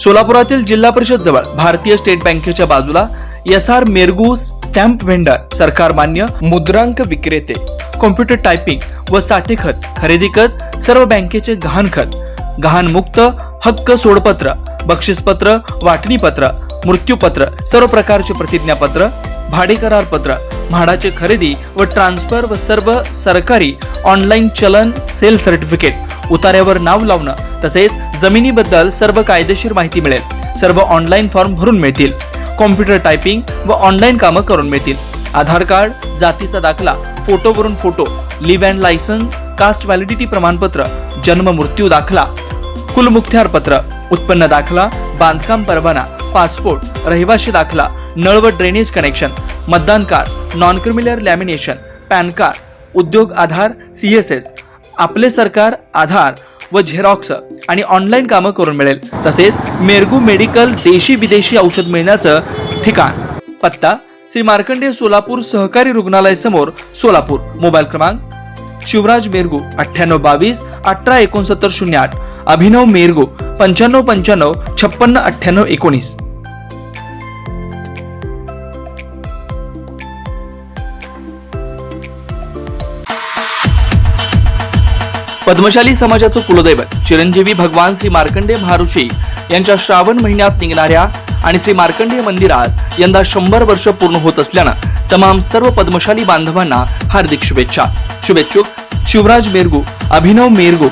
सोलापुरातील जिल्हा परिषद जवळ भारतीय स्टेट बँकेच्या बाजूला S R Mergu stamp vendor सरकार मान्य मुद्रांक विक्रेते कॉम्प्युटर टायपिंग व साठे खत खरेदी खत सर्व बँकेचे गहाणखत गहाणमुक्त हक्क सोडपत्र बक्षीसपत्र वाटणीपत्र मृत्यूपत्र सर्व प्रकारचे प्रतिज्ञापत्र भाडे करार पत्र म्हाडाचे खरेदी व ट्रान्सफर व सर्व सरकारी ऑनलाईन चलन सेल सर्टिफिकेट उतार्यावर नाव लावणं तसेच जमिनीबद्दल सर्व कायदेशीर माहिती मिळेल. सर्व ऑनलाईन फॉर्म भरून मिळतील. कॉम्प्युटर टायपिंग व ऑनलाईन कामं करून मिळतील. आधार कार्ड जातीचा दाखला फोटोवरून photo live and license caste validity प्रमाणपत्र जन्म मृत्यू दाखला कुलमुख्यारपत्र उत्पन्न दाखला बांधकाम परवाना पासपोर्ट रहिवाशी दाखला नळ व ड्रेनेज कनेक्शन मतदान card non creamy layer lamination PAN card उद्योग आधार सी एस एस आपले सरकार आधार व झेरॉक्स आणि ऑनलाईन कामं करून मिळेल. तसेच मेरगू मेडिकल देशी विदेशी औषध मिळण्याचं ठिकाण. पत्ता श्री मार्कंडेय सोलापूर सहकारी रुग्णालय समोर सोलापूर. मोबाईल क्रमांक शिवराज मेरगू अठ्ठ्याण्णव बावीस अठरा एकोणसत्तर शून्य आठ. अभिनव मेरगू पंच्याण्णव पंच्याण्णव छप्पन्न अठ्ठ्याण्णव एकोणीस. पद्मशाली समाजाचं कुलदैवत चिरंजीवी भगवान श्री मार्कंडे महाऋषी यांच्या श्रावण महिन्यात निघणाऱ्या आणि श्री मार्कंडेय मंदिरात यंदा शंभर वर्ष पूर्ण होत असल्यानं तमाम सर्व पद्मशाली बांधवांना हार्दिक शुभेच्छा. शुभेच्छुक शिवराज मेरगू अभिनव मेरगू